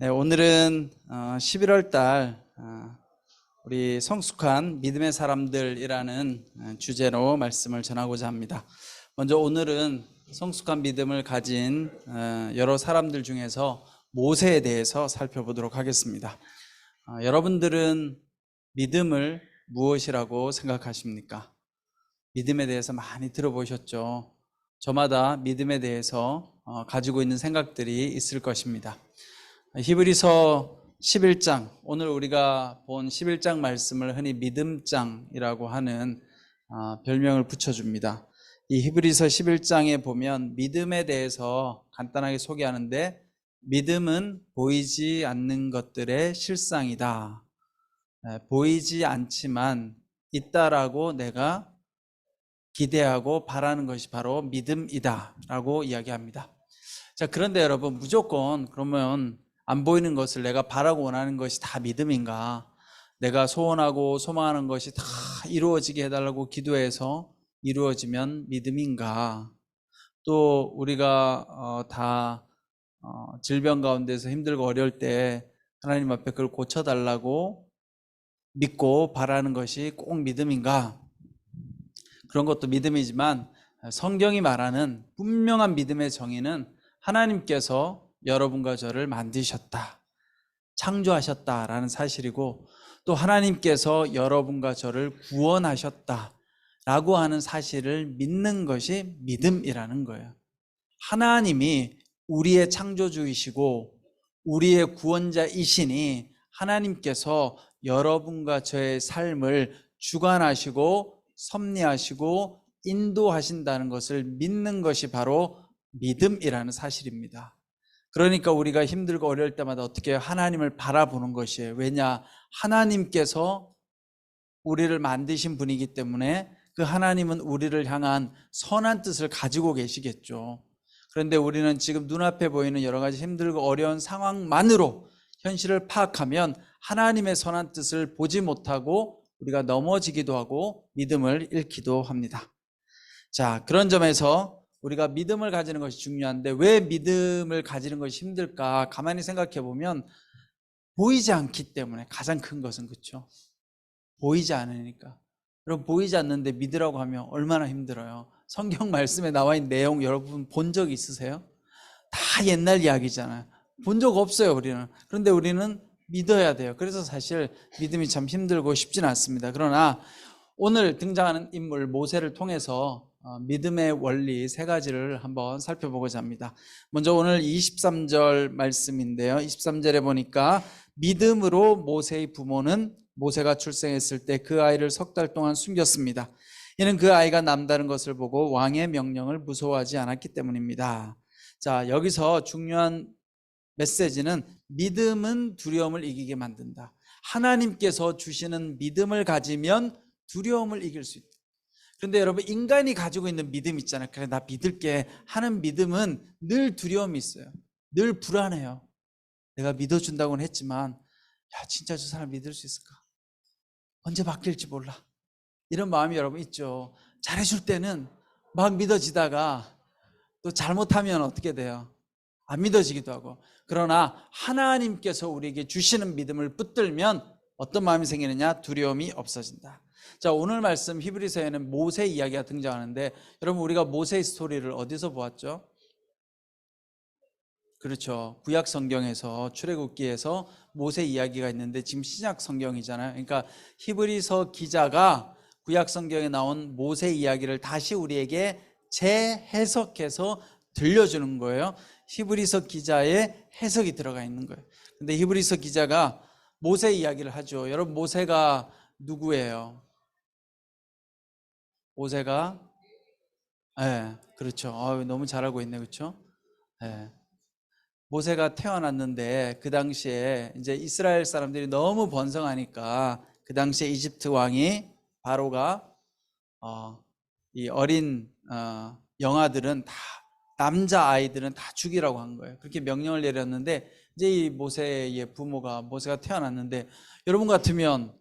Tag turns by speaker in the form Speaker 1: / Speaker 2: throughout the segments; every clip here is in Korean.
Speaker 1: 네, 오늘은 11월 달 어, 우리 성숙한 믿음의 사람들이라는 어, 주제로 말씀을 전하고자 합니다. 먼저 오늘은 성숙한 믿음을 가진 어, 여러 사람들 중에서 모세에 대해서 살펴보도록 하겠습니다. 어, 여러분들은 믿음을 무엇이라고 생각하십니까? 믿음에 대해서 많이 들어보셨죠? 저마다 믿음에 대해서 어, 가지고 있는 생각들이 있을 것입니다. 히브리서 11장, 오늘 우리가 본 11장 말씀을 흔히 믿음장이라고 하는 어, 별명을 붙여줍니다. 이 히브리서 11장에 보면 믿음에 대해서 간단하게 소개하는데 믿음은 보이지 않는 것들의 실상이다. 에, 보이지 않지만 있다라고 내가 기대하고 바라는 것이 바로 믿음이다 라고 이야기합니다. 자, 그런데 여러분 무조건 그러면 안 보이는 것을 내가 바라고 원하는 것이 다 믿음인가? 내가 소원하고 소망하는 것이 다 이루어지게 해달라고 기도해서 이루어지면 믿음인가? 또 우리가 어, 다 어, 질병 가운데서 힘들고 어려울 때 하나님 앞에 그걸 고쳐달라고 믿고 바라는 것이 꼭 믿음인가? 그런 것도 믿음이지만 성경이 말하는 분명한 믿음의 정의는 하나님께서 여러분과 저를 만드셨다. 창조하셨다라는 사실이고 또 하나님께서 여러분과 저를 구원하셨다. 라고 하는 사실을 믿는 것이 믿음이라는 거예요. 하나님이 우리의 창조주이시고 우리의 구원자이시니 하나님께서 여러분과 저의 삶을 주관하시고 섭리하시고 인도하신다는 것을 믿는 것이 바로 믿음이라는 사실입니다. 그러니까 우리가 힘들고 어려울 때마다 어떻게 하나님을 바라보는 것이에요. 왜냐? 하나님께서 우리를 만드신 분이기 때문에 그 하나님은 우리를 향한 선한 뜻을 가지고 계시겠죠. 그런데 우리는 지금 눈앞에 보이는 여러 가지 힘들고 어려운 상황만으로 현실을 파악하면 하나님의 선한 뜻을 보지 못하고 우리가 넘어지기도 하고 믿음을 잃기도 합니다. 자, 그런 점에서 우리가 믿음을 가지는 것이 중요한데 왜 믿음을 가지는 것이 힘들까? 가만히 생각해 보면 보이지 않기 때문에 가장 큰 것은 그렇죠. 보이지 않으니까. 여러분 보이지 않는데 믿으라고 하면 얼마나 힘들어요. 성경 말씀에 나와 있는 내용 여러분 본 적 있으세요? 다 옛날 이야기잖아요. 본 적 없어요, 우리는. 그런데 우리는 믿어야 돼요. 그래서 사실 믿음이 참 힘들고 쉽진 않습니다. 그러나 오늘 등장하는 인물 모세를 통해서 어, 믿음의 원리 세 가지를 한번 살펴보고자 합니다. 먼저 오늘 23절 말씀인데요. 23절에 보니까 믿음으로 모세의 부모는 모세가 출생했을 때 그 아이를 석 달 동안 숨겼습니다. 이는 그 아이가 남다른 것을 보고 왕의 명령을 무서워하지 않았기 때문입니다. 자, 여기서 중요한 메시지는 믿음은 두려움을 이기게 만든다. 하나님께서 주시는 믿음을 가지면 두려움을 이길 수 있다. 그런데 여러분 인간이 가지고 있는 믿음 있잖아요. 그래 나 믿을게 하는 믿음은 늘 두려움이 있어요. 늘 불안해요. 내가 믿어준다고는 했지만 야 진짜 저 사람 믿을 수 있을까? 언제 바뀔지 몰라. 이런 마음이 여러분 있죠. 잘해줄 때는 막 믿어지다가 또 잘못하면 어떻게 돼요? 안 믿어지기도 하고. 그러나 하나님께서 우리에게 주시는 믿음을 붙들면 어떤 마음이 생기느냐? 두려움이 없어진다. 자, 오늘 말씀 히브리서에는 모세 이야기가 등장하는데 여러분 우리가 모세의 스토리를 어디서 보았죠? 그렇죠. 구약 성경에서 출애굽기에서 모세 이야기가 있는데 지금 신약 성경이잖아요. 그러니까 히브리서 기자가 구약 성경에 나온 모세 이야기를 다시 우리에게 재해석해서 들려주는 거예요. 히브리서 기자의 해석이 들어가 있는 거예요. 근데 히브리서 기자가 모세 이야기를 하죠. 여러분 모세가 누구예요? 모세가 예, 네, 그렇죠. 어, 너무 잘 알고 있네, 그렇죠? 예. 모세가 태어났는데 그 당시에 이제 이스라엘 사람들이 너무 번성하니까 그 당시에 이집트 왕이 바로가 어, 이 어린 어, 영아들은 다 남자 아이들은 다 죽이라고 한 거예요. 그렇게 명령을 내렸는데 이제 이 모세의 부모가 모세가 태어났는데 여러분 같으면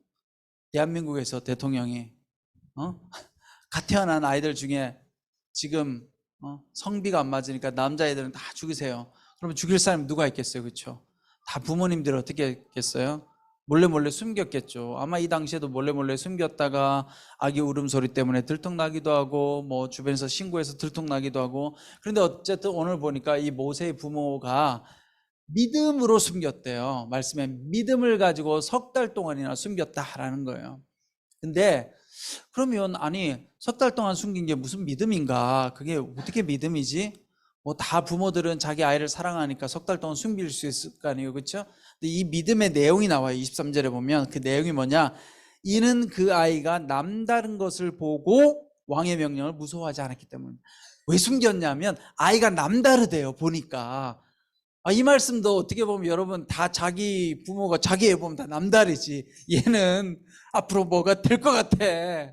Speaker 1: 대한민국에서 대통령이 어? 갓 태어난 아이들 중에 지금 어? 성비가 안 맞으니까 남자애들은 다 죽이세요. 그러면 죽일 사람 누가 있겠어요, 그렇죠? 다 부모님들 어떻게 했겠어요? 몰래 몰래 숨겼겠죠. 아마 이 당시에도 몰래 몰래 숨겼다가 아기 울음소리 때문에 들통나기도 하고 뭐 주변에서 신고해서 들통나기도 하고 그런데 어쨌든 오늘 보니까 이 모세의 부모가 믿음으로 숨겼대요. 말씀에 믿음을 가지고 석 달 동안이나 숨겼다라는 거예요. 근데 그러면 아니 석 달 동안 숨긴 게 무슨 믿음인가? 그게 어떻게 믿음이지? 뭐 다 부모들은 자기 아이를 사랑하니까 석 달 동안 숨길 수 있을 거 아니에요. 그렇죠? 근데 이 믿음의 내용이 나와요. 23절에 보면 그 내용이 뭐냐? 이는 그 아이가 남다른 것을 보고 왕의 명령을 무서워하지 않았기 때문에 왜 숨겼냐면 아이가 남다르대요. 보니까 아, 이 말씀도 어떻게 보면 여러분 다 자기 부모가 자기 애 보면 다 남다르지. 얘는 앞으로 뭐가 될 것 같아.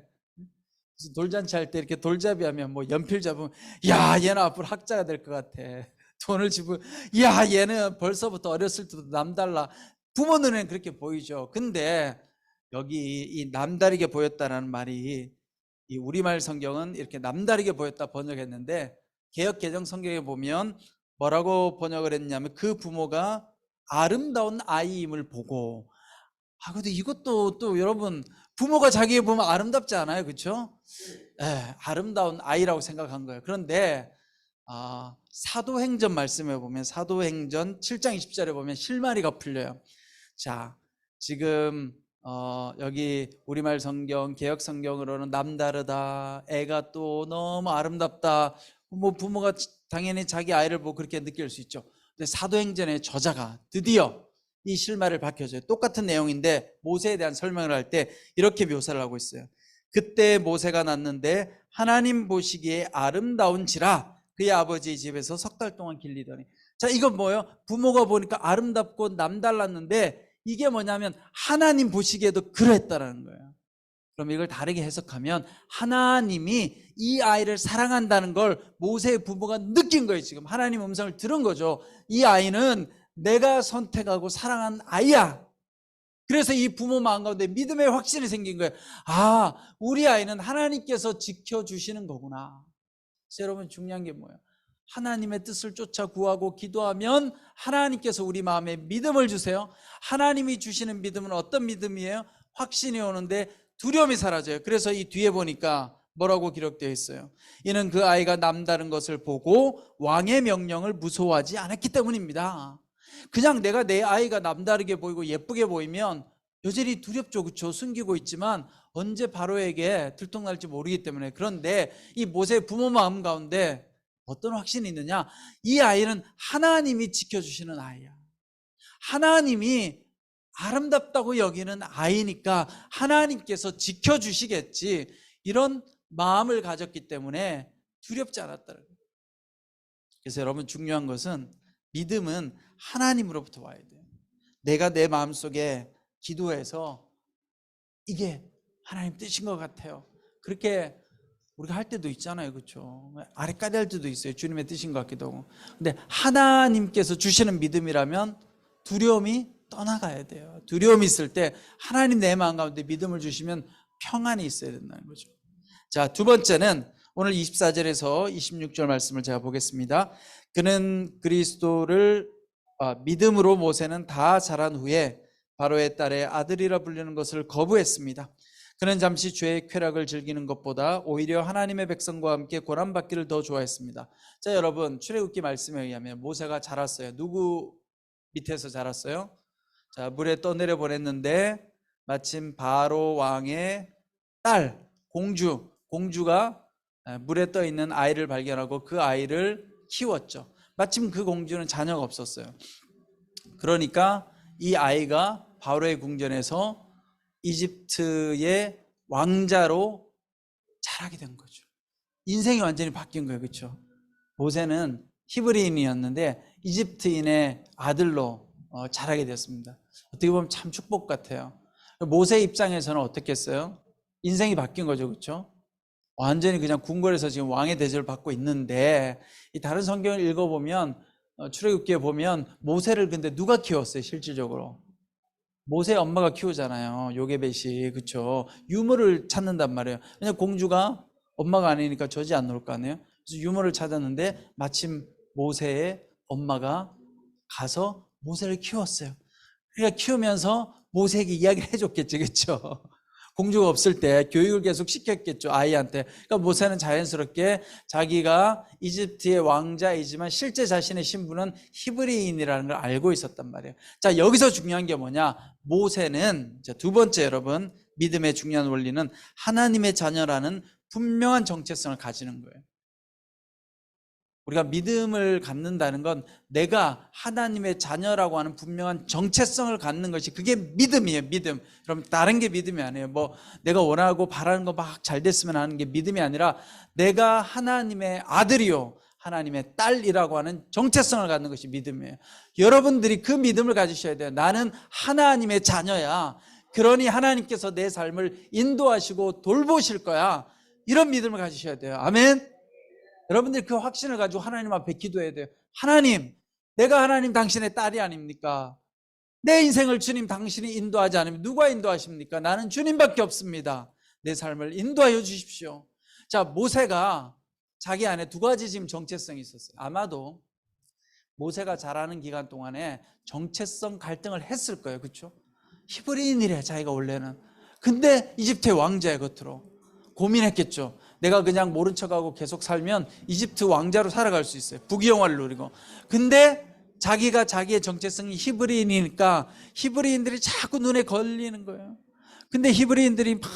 Speaker 1: 돌잔치 할 때 이렇게 돌잡이 하면 뭐 연필 잡으면 야 얘는 앞으로 학자가 될 것 같아. 돈을 집으면 야 얘는 벌써부터 어렸을 때도 남달라. 부모 눈에는 그렇게 보이죠. 근데 여기 이 남다르게 보였다라는 말이 이 우리말 성경은 이렇게 남다르게 보였다 번역했는데 개혁 개정 성경에 보면 뭐라고 번역을 했냐면 그 부모가 아름다운 아이임을 보고 아 근데 이것도 또 여러분 부모가 자기 보면 아름답지 않아요? 그렇죠? 예, 아름다운 아이라고 생각한 거예요. 그런데 아, 사도행전 말씀에 보면 사도행전 7장 20절에 보면 실마리가 풀려요. 자 지금 어, 여기 우리말 성경 개혁 성경으로는 남다르다 애가 또 너무 아름답다. 뭐 부모가 당연히 자기 아이를 보고 그렇게 느낄 수 있죠. 근데 사도행전의 저자가 드디어 이 실마를 밝혀줘요. 똑같은 내용인데 모세에 대한 설명을 할 때 이렇게 묘사를 하고 있어요. 그때 모세가 났는데 하나님 보시기에 아름다운지라 그의 아버지 집에서 석 달 동안 길리더니 자 이건 뭐예요? 부모가 보니까 아름답고 남달랐는데 이게 뭐냐면 하나님 보시기에도 그랬다라는 거예요. 그럼 이걸 다르게 해석하면 하나님이 이 아이를 사랑한다는 걸 모세의 부모가 느낀 거예요. 지금 하나님 음성을 들은 거죠. 이 아이는 내가 선택하고 사랑한 아이야. 그래서 이 부모 마음 가운데 믿음의 확신이 생긴 거예요. 아, 우리 아이는 하나님께서 지켜주시는 거구나. 여러분 중요한 게 뭐예요? 하나님의 뜻을 쫓아 구하고 기도하면 하나님께서 우리 마음에 믿음을 주세요. 하나님이 주시는 믿음은 어떤 믿음이에요? 확신이 오는데 두려움이 사라져요. 그래서 이 뒤에 보니까 뭐라고 기록되어 있어요. 이는 그 아이가 남다른 것을 보고 왕의 명령을 무서워하지 않았기 때문입니다. 그냥 내가 내 아이가 남다르게 보이고 예쁘게 보이면 여전히 두렵죠. 그렇죠? 숨기고 있지만 언제 바로에게 들통날지 모르기 때문에 그런데 이 모세 부모 마음 가운데 어떤 확신이 있느냐? 이 아이는 하나님이 지켜주시는 아이야. 하나님이 아름답다고 여기는 아이니까 하나님께서 지켜주시겠지. 이런 마음을 가졌기 때문에 두렵지 않았다는 거예요. 그래서 여러분 중요한 것은 믿음은 하나님으로부터 와야 돼요. 내가 내 마음속에 기도해서 이게 하나님 뜻인 것 같아요. 그렇게 우리가 할 때도 있잖아요. 그렇죠? 아래까지 할 때도 있어요. 주님의 뜻인 것 같기도 하고. 근데 하나님께서 주시는 믿음이라면 두려움이 떠나가야 돼요. 두려움이 있을 때 하나님 내 마음 가운데 믿음을 주시면 평안이 있어야 된다는 거죠. 자, 두 번째는 오늘 24절에서 26절 말씀을 제가 보겠습니다. 그는 그리스도를 아, 믿음으로 모세는 다 자란 후에 바로의 딸의 아들이라 불리는 것을 거부했습니다. 그는 잠시 죄의 쾌락을 즐기는 것보다 오히려 하나님의 백성과 함께 고난받기를 더 좋아했습니다. 자, 여러분, 출애굽기 말씀에 의하면 모세가 자랐어요. 누구 밑에서 자랐어요? 자, 물에 떠내려 보냈는데 마침 바로 왕의 딸, 공주, 공주가 물에 떠 있는 아이를 발견하고 그 아이를 키웠죠. 마침 그 공주는 자녀가 없었어요. 그러니까 이 아이가 바로의 궁전에서 이집트의 왕자로 자라게 된 거죠. 인생이 완전히 바뀐 거예요. 그렇죠? 모세는 히브리인이었는데 이집트인의 아들로 어, 자라게 되었습니다. 어떻게 보면 참 축복 같아요. 모세 입장에서는 어떻겠어요? 인생이 바뀐 거죠. 그렇죠? 완전히 그냥 궁궐에서 지금 왕의 대접을 받고 있는데 이 다른 성경을 읽어보면 어, 출애굽기에 보면 모세를 근데 누가 키웠어요 실질적으로 모세 엄마가 키우잖아요 요게벳이 그쵸 유물을 찾는단 말이에요 왜냐 공주가 엄마가 아니니까 저지 안 놓을 거 아니에요 그래서 유물을 찾았는데 마침 모세의 엄마가 가서 모세를 키웠어요. 그러니까 키우면서 모세에게 이야기를 해줬겠죠, 그렇죠? 공주가 없을 때 교육을 계속 시켰겠죠, 아이한테. 그러니까 모세는 자연스럽게 자기가 이집트의 왕자이지만 실제 자신의 신분은 히브리인이라는 걸 알고 있었단 말이에요. 자, 여기서 중요한 게 뭐냐? 모세는 자, 두 번째 여러분 믿음의 중요한 원리는 하나님의 자녀라는 분명한 정체성을 가지는 거예요. 우리가 믿음을 갖는다는 건 내가 하나님의 자녀라고 하는 분명한 정체성을 갖는 것이 그게 믿음이에요, 믿음. 그럼 다른 게 믿음이 아니에요. 뭐 내가 원하고 바라는 거 막 잘 됐으면 하는 게 믿음이 아니라 내가 하나님의 아들이요. 하나님의 딸이라고 하는 정체성을 갖는 것이 믿음이에요. 여러분들이 그 믿음을 가지셔야 돼요. 나는 하나님의 자녀야. 그러니 하나님께서 내 삶을 인도하시고 돌보실 거야. 이런 믿음을 가지셔야 돼요. 아멘. 여러분들이 그 확신을 가지고 하나님 앞에 기도해야 돼요. 하나님, 내가 하나님 당신의 딸이 아닙니까? 내 인생을 주님 당신이 인도하지 않으면 누가 인도하십니까? 나는 주님밖에 없습니다. 내 삶을 인도하여 주십시오. 자, 모세가 자기 안에 두 가지 지금 정체성이 있었어요. 아마도 모세가 자라는 기간 동안에 정체성 갈등을 했을 거예요. 그렇죠? 히브리인이래 자기가 원래는. 근데 이집트의 왕자의 겉으로 고민했겠죠. 내가 그냥 모른 척하고 계속 살면 이집트 왕자로 살아갈 수 있어요. 부귀영화를 누리고. 근데 자기가 자기의 정체성이 히브리인이니까 히브리인들이 자꾸 눈에 걸리는 거예요. 근데 히브리인들이 막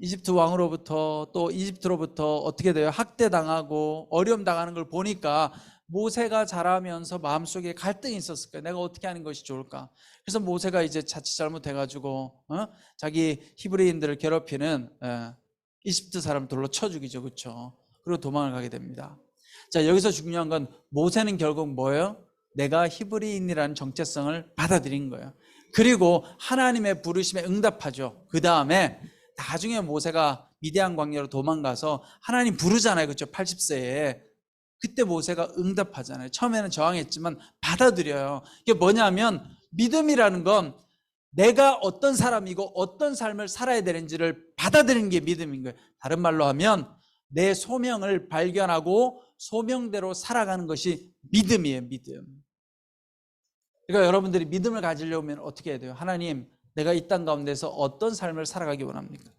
Speaker 1: 이집트 왕으로부터 또 이집트로부터 어떻게 돼요? 학대당하고 어려움 당하는 걸 보니까 모세가 자라면서 마음속에 갈등이 있었을 거예요. 내가 어떻게 하는 것이 좋을까? 그래서 모세가 이제 자칫 잘못해가지고 어? 자기 히브리인들을 괴롭히는 예, 이집트 사람 돌로 쳐 죽이죠, 그렇죠? 그리고 도망을 가게 됩니다. 자 여기서 중요한 건 모세는 결국 뭐예요? 내가 히브리인이라는 정체성을 받아들인 거예요. 그리고 하나님의 부르심에 응답하죠. 그 다음에 나중에 모세가 미디안 광야로 도망가서 하나님 부르잖아요. 그렇죠? 80세에. 그때 모세가 응답하잖아요. 처음에는 저항했지만 받아들여요. 이게 뭐냐면 믿음이라는 건 내가 어떤 사람이고 어떤 삶을 살아야 되는지를 받아들이는 게 믿음인 거예요. 다른 말로 하면 내 소명을 발견하고 소명대로 살아가는 것이 믿음이에요, 믿음. 그러니까 여러분들이 믿음을 가지려면 어떻게 해야 돼요? 하나님, 내가 이 땅 가운데서 어떤 삶을 살아가기 원합니까?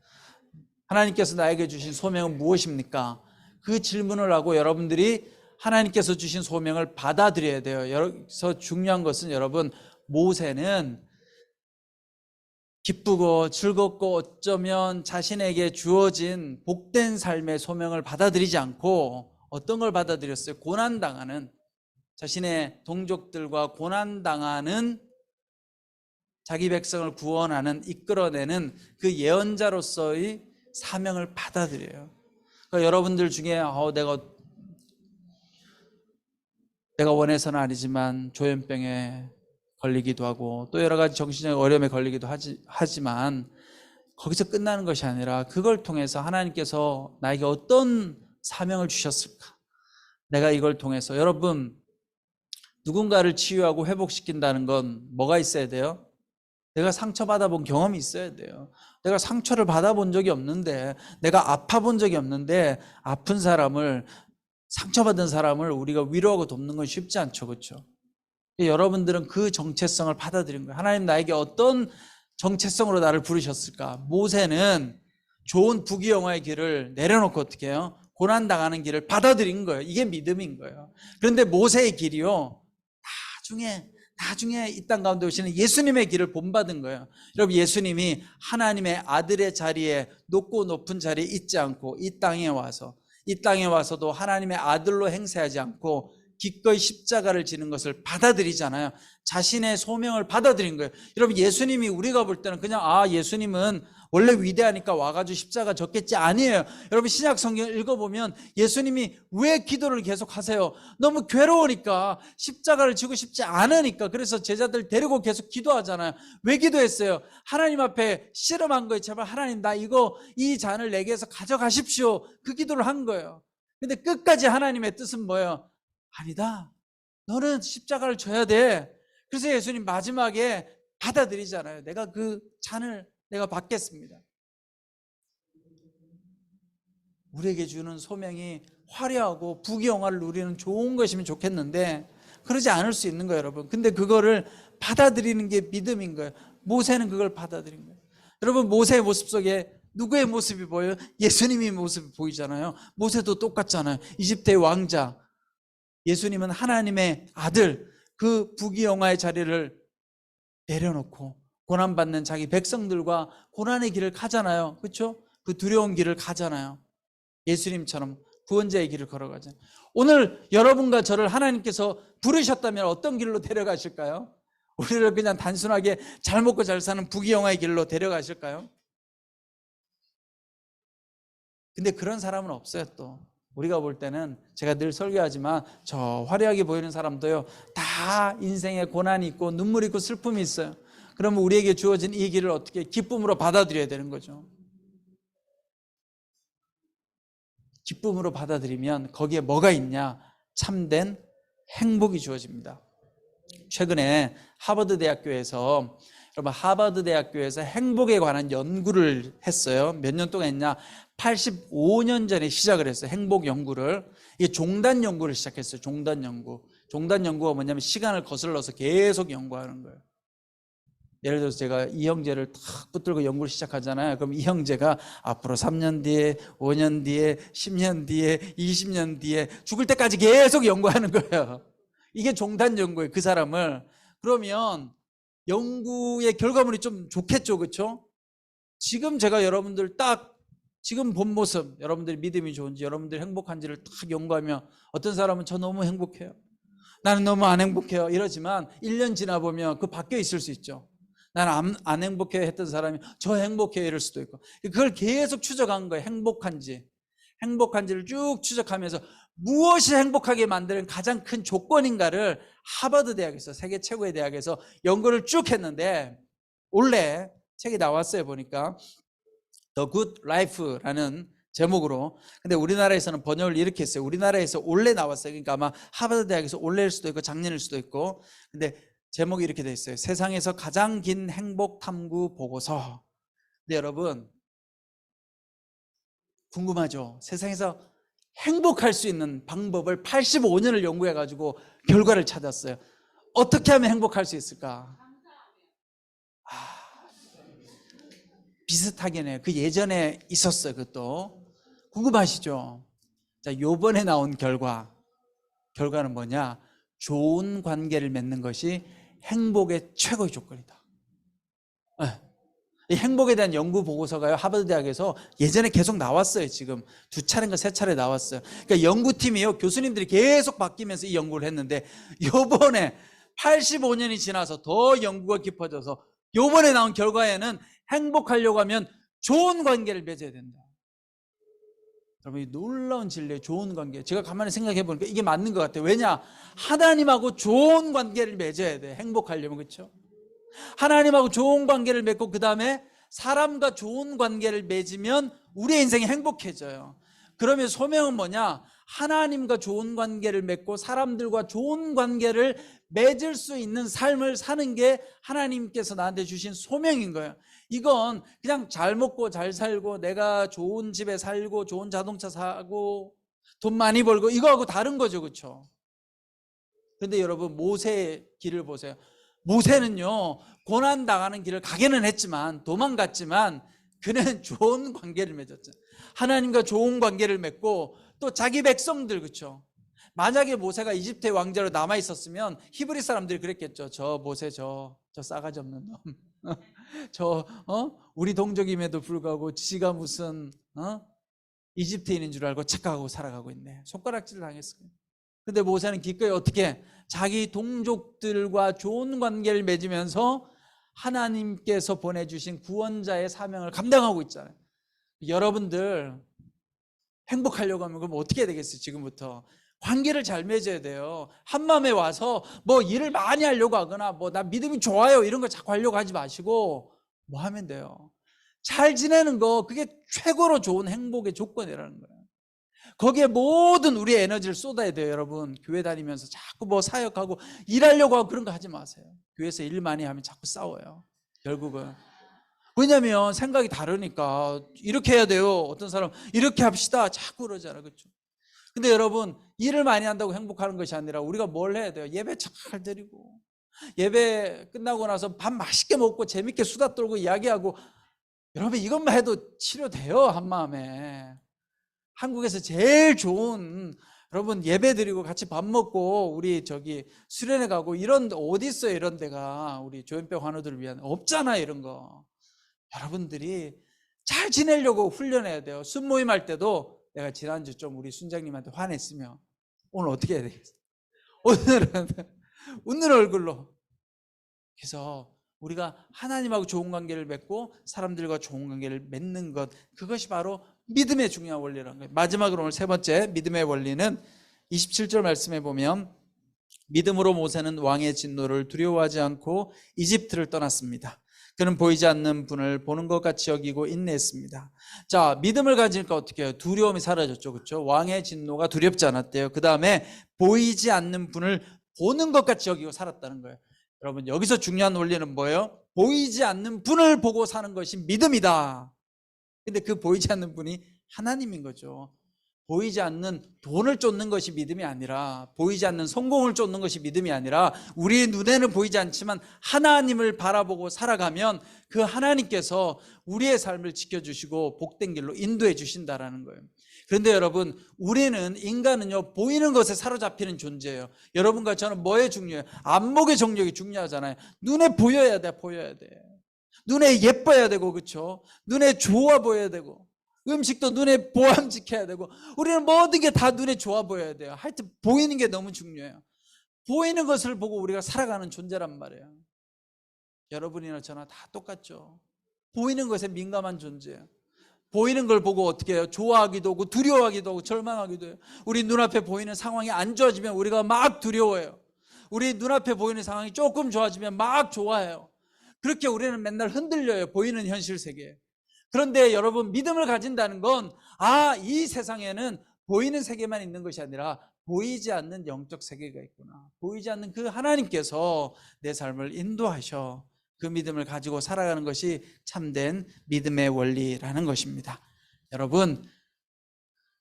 Speaker 1: 하나님께서 나에게 주신 소명은 무엇입니까? 그 질문을 하고 여러분들이 하나님께서 주신 소명을 받아들여야 돼요. 여기서 중요한 것은 여러분, 모세는 기쁘고 즐겁고 어쩌면 자신에게 주어진 복된 삶의 소명을 받아들이지 않고 어떤 걸 받아들였어요? 고난당하는 자신의 동족들과 고난당하는 자기 백성을 구원하는 이끌어내는 그 예언자로서의 사명을 받아들여요. 그러니까 여러분들 중에 어, 내가 내가 원해서는 아니지만 조현병에 걸리기도 하고 또 여러 가지 정신적 어려움에 걸리기도 하지, 하지만 거기서 끝나는 것이 아니라 그걸 통해서 하나님께서 나에게 어떤 사명을 주셨을까? 내가 이걸 통해서 여러분 누군가를 치유하고 회복시킨다는 건 뭐가 있어야 돼요? 내가 상처받아 본 경험이 있어야 돼요. 내가 상처를 받아 본 적이 없는데, 내가 아파 본 적이 없는데, 아픈 사람을, 상처받은 사람을 우리가 위로하고 돕는 건 쉽지 않죠. 그렇죠? 여러분들은 그 정체성을 받아들인 거예요. 하나님 나에게 어떤 정체성으로 나를 부르셨을까? 모세는 좋은 부귀영화의 길을 내려놓고 어떻게 해요? 고난 당하는 길을 받아들인 거예요. 이게 믿음인 거예요. 그런데 모세의 길이요. 나중에 나중에 이 땅 가운데 오시는 예수님의 길을 본받은 거예요. 여러분 예수님이 하나님의 아들의 자리에 높고 높은 자리에 있지 않고 이 땅에 와서 이 땅에 와서도 하나님의 아들로 행세하지 않고 기꺼이 십자가를 지는 것을 받아들이잖아요. 자신의 소명을 받아들인 거예요. 여러분 예수님이 우리가 볼 때는 그냥 아 예수님은 원래 위대하니까 와가지고 십자가 졌겠지 아니에요. 여러분 신약 성경 읽어보면 예수님이 왜 기도를 계속 하세요? 너무 괴로우니까 십자가를 지고 싶지 않으니까 그래서 제자들 데리고 계속 기도하잖아요. 왜 기도했어요? 하나님 앞에 씨름한 거예요. 제발 하나님 나 이거 이 잔을 내게서 가져가십시오. 그 기도를 한 거예요. 근데 끝까지 하나님의 뜻은 뭐예요? 아니다. 너는 십자가를 져야 돼. 그래서 예수님 마지막에 받아들이잖아요. 내가 그 잔을 내가 받겠습니다. 우리에게 주는 소명이 화려하고 부귀영화를 누리는 좋은 것이면 좋겠는데 그러지 않을 수 있는 거예요, 여러분. 근데 그거를 받아들이는 게 믿음인 거예요. 모세는 그걸 받아들인 거예요. 여러분, 모세의 모습 속에 누구의 모습이 보여요? 예수님의 모습이 보이잖아요. 모세도 똑같잖아요. 이집트의 왕자. 예수님은 하나님의 아들, 그 부귀영화의 자리를 내려놓고 고난받는 자기 백성들과 고난의 길을 가잖아요. 그렇죠? 그 두려운 길을 가잖아요. 예수님처럼 구원자의 길을 걸어가잖아요. 오늘 여러분과 저를 하나님께서 부르셨다면 어떤 길로 데려가실까요? 우리를 그냥 단순하게 잘 먹고 잘 사는 부귀영화의 길로 데려가실까요? 근데 그런 사람은 없어요 또 우리가 볼 때는 제가 늘 설교하지만 저 화려하게 보이는 사람도요 다 인생에 고난이 있고 눈물이 있고 슬픔이 있어요. 그러면 우리에게 주어진 이 길을 어떻게 기쁨으로 받아들여야 되는 거죠? 기쁨으로 받아들이면 거기에 뭐가 있냐? 참된 행복이 주어집니다. 최근에 하버드 대학교에서 여러분 하버드 대학교에서 행복에 관한 연구를 했어요. 몇 년 동안 했냐? 85년 전에 시작을 했어요. 행복 연구를. 이게 종단 연구를 시작했어요. 종단 연구. 종단 연구가 뭐냐면 시간을 거슬러서 계속 연구하는 거예요. 예를 들어서 제가 이 형제를 탁 붙들고 연구를 시작하잖아요. 그럼 이 형제가 앞으로 3년 뒤에, 5년 뒤에, 10년 뒤에, 20년 뒤에 죽을 때까지 계속 연구하는 거예요. 이게 종단 연구예요. 그 사람을. 그러면 연구의 결과물이 좀 좋겠죠. 그렇죠? 지금 제가 여러분들 딱 지금 본 모습, 여러분들이 믿음이 좋은지, 여러분들이 행복한지를 딱 연구하면 어떤 사람은 저 너무 행복해요. 나는 너무 안 행복해요. 이러지만 1년 지나 보면 그 바뀌어 있을 수 있죠. 나는 안, 안 행복해요 했던 사람이 저 행복해요 이럴 수도 있고. 그걸 계속 추적한 거예요. 행복한지. 행복한지를 쭉 추적하면서 무엇이 행복하게 만드는 가장 큰 조건인가를 하버드 대학에서 세계 최고의 대학에서 연구를 쭉 했는데 원래 책이 나왔어요 보니까. The Good Life라는 제목으로. 근데 우리나라에서는 번역을 이렇게 했어요. 우리나라에서 원래 나왔어요. 그러니까 아마 하버드 대학에서 원래일 수도 있고 작년일 수도 있고. 근데 제목이 이렇게 돼 있어요. 세상에서 가장 긴 행복 탐구 보고서. 근데 여러분 궁금하죠? 세상에서 행복할 수 있는 방법을 85년을 연구해 가지고 결과를 찾았어요. 어떻게 하면 행복할 수 있을까? 아, 비슷하긴 해요. 그 예전에 있었어요. 그것도. 궁금하시죠? 자, 요번에 나온 결과. 결과는 뭐냐? 좋은 관계를 맺는 것이 행복의 최고의 조건이다. 행복에 대한 연구 보고서가요 하버드 대학에서 예전에 계속 나왔어요 지금. 두 차례인가 세 차례 나왔어요. 그러니까 연구팀이요 교수님들이 계속 바뀌면서 이 연구를 했는데 요번에 85년이 지나서 더 연구가 깊어져서 요번에 나온 결과에는 행복하려고 하면 좋은 관계를 맺어야 된다. 여러분 이 놀라운 진리의 좋은 관계. 제가 가만히 생각해 보니까 이게 맞는 것 같아요. 왜냐? 하나님하고 좋은 관계를 맺어야 돼 행복하려면. 그렇죠 하나님하고 좋은 관계를 맺고 그 다음에 사람과 좋은 관계를 맺으면 우리의 인생이 행복해져요. 그러면 소명은 뭐냐? 하나님과 좋은 관계를 맺고 사람들과 좋은 관계를 맺을 수 있는 삶을 사는 게 하나님께서 나한테 주신 소명인 거예요. 이건 그냥 잘 먹고 잘 살고 내가 좋은 집에 살고 좋은 자동차 사고 돈 많이 벌고 이거하고 다른 거죠. 그렇죠? 근데 여러분 모세의 길을 보세요. 모세는요 고난 당하는 길을 가기는 했지만 도망갔지만 그는 좋은 관계를 맺었죠. 하나님과 좋은 관계를 맺고 또 자기 백성들 그렇죠. 만약에 모세가 이집트의 왕자로 남아 있었으면 히브리 사람들이 그랬겠죠. 저 모세 저 저 싸가지 없는 놈. 저 어? 우리 동족임에도 불구하고 지가 무슨 어? 이집트인인 줄 알고 착각하고 살아가고 있네. 손가락질을 당했을 거예요. 근데 모세는 기꺼이 어떻게 자기 동족들과 좋은 관계를 맺으면서 하나님께서 보내주신 구원자의 사명을 감당하고 있잖아요. 여러분들 행복하려고 하면 그럼 어떻게 해야 되겠어요? 지금부터 관계를 잘 맺어야 돼요. 한 마음에 와서 뭐 일을 많이 하려고 하거나 뭐 나 믿음이 좋아요 이런 거 자꾸 하려고 하지 마시고 뭐 하면 돼요. 잘 지내는 거 그게 최고로 좋은 행복의 조건이라는 거예요. 거기에 모든 우리의 에너지를 쏟아야 돼요, 여러분. 교회 다니면서 자꾸 뭐 사역하고 일하려고 하고 그런 거 하지 마세요. 교회에서 일 많이 하면 자꾸 싸워요. 결국은. 왜냐면 생각이 다르니까 이렇게 해야 돼요. 어떤 사람 이렇게 합시다. 자꾸 그러잖아. 그렇죠? 근데 여러분 일을 많이 한다고 행복하는 것이 아니라 우리가 뭘 해야 돼요? 예배 잘 드리고 예배 끝나고 나서 밥 맛있게 먹고 재밌게 수다 떨고 이야기하고 여러분 이것만 해도 치료돼요 한마음에 한국에서 제일 좋은 여러분 예배 드리고 같이 밥 먹고 우리 저기 수련회 가고 이런 데 어디 있어요 이런 데가 우리 조현병 환우들을 위한 없잖아 이런 거. 여러분들이 잘 지내려고 훈련해야 돼요. 순모임 할 때도 내가 지난주 좀 우리 순장님한테 화냈으면 오늘 어떻게 해야 되겠어? 오늘은 웃는 얼굴로. 그래서 우리가 하나님하고 좋은 관계를 맺고 사람들과 좋은 관계를 맺는 것 그것이 바로 믿음의 중요한 원리라는 거예요. 마지막으로 오늘 세 번째 믿음의 원리는 27절 말씀해 보면 믿음으로 모세는 왕의 진노를 두려워하지 않고 이집트를 떠났습니다. 그는 보이지 않는 분을 보는 것 같이 여기고 인내했습니다. 자, 믿음을 가지니까 어떻게 해요? 두려움이 사라졌죠. 그렇죠? 왕의 진노가 두렵지 않았대요. 그다음에 보이지 않는 분을 보는 것 같이 여기고 살았다는 거예요. 여러분, 여기서 중요한 원리는 뭐예요? 보이지 않는 분을 보고 사는 것이 믿음이다. 근데 그 보이지 않는 분이 하나님인 거죠. 보이지 않는 돈을 쫓는 것이 믿음이 아니라 보이지 않는 성공을 쫓는 것이 믿음이 아니라 우리의 눈에는 보이지 않지만 하나님을 바라보고 살아가면 그 하나님께서 우리의 삶을 지켜주시고 복된 길로 인도해 주신다라는 거예요. 그런데 여러분 우리는 인간은요 보이는 것에 사로잡히는 존재예요. 여러분과 저는 뭐에 중요해요? 안목의 정력이 중요하잖아요. 눈에 보여야 돼, 보여야 돼. 눈에 예뻐야 되고 그렇죠? 눈에 좋아 보여야 되고 음식도 눈에 지켜야 되고 우리는 모든 게 다 눈에 좋아 보여야 돼요. 하여튼 보이는 게 너무 중요해요. 보이는 것을 보고 우리가 살아가는 존재란 말이에요. 여러분이나 저나 다 똑같죠. 보이는 것에 민감한 존재예요. 보이는 걸 보고 어떻게 해요? 좋아하기도 하고 두려워하기도 하고 절망하기도 해요. 우리 눈앞에 보이는 상황이 안 좋아지면 우리가 막 두려워해요. 우리 눈앞에 보이는 상황이 조금 좋아지면 막 좋아해요. 그렇게 우리는 맨날 흔들려요. 보이는 현실 세계에. 그런데 여러분 믿음을 가진다는 건 아, 이 세상에는 보이는 세계만 있는 것이 아니라 보이지 않는 영적 세계가 있구나. 보이지 않는 그 하나님께서 내 삶을 인도하셔. 그 믿음을 가지고 살아가는 것이 참된 믿음의 원리라는 것입니다. 여러분,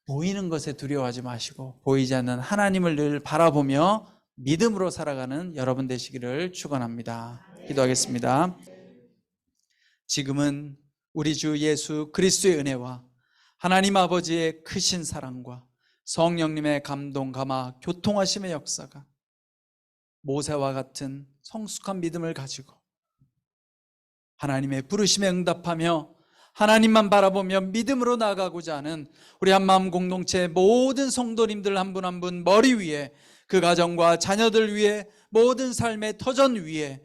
Speaker 1: 보이는 것에 두려워하지 마시고 보이지 않는 하나님을 늘 바라보며 믿음으로 살아가는 여러분 되시기를 축원합니다. 기도하겠습니다. 지금은 우리 주 예수 그리스도의 은혜와 하나님 아버지의 크신 사랑과 성령님의 감동 감화 교통하심의 역사가 모세와 같은 성숙한 믿음을 가지고 하나님의 부르심에 응답하며 하나님만 바라보며 믿음으로 나아가고자 하는 우리 한마음 공동체 모든 성도님들 한 분 한 분 머리 위에 그 가정과 자녀들 위에 모든 삶의 터전 위에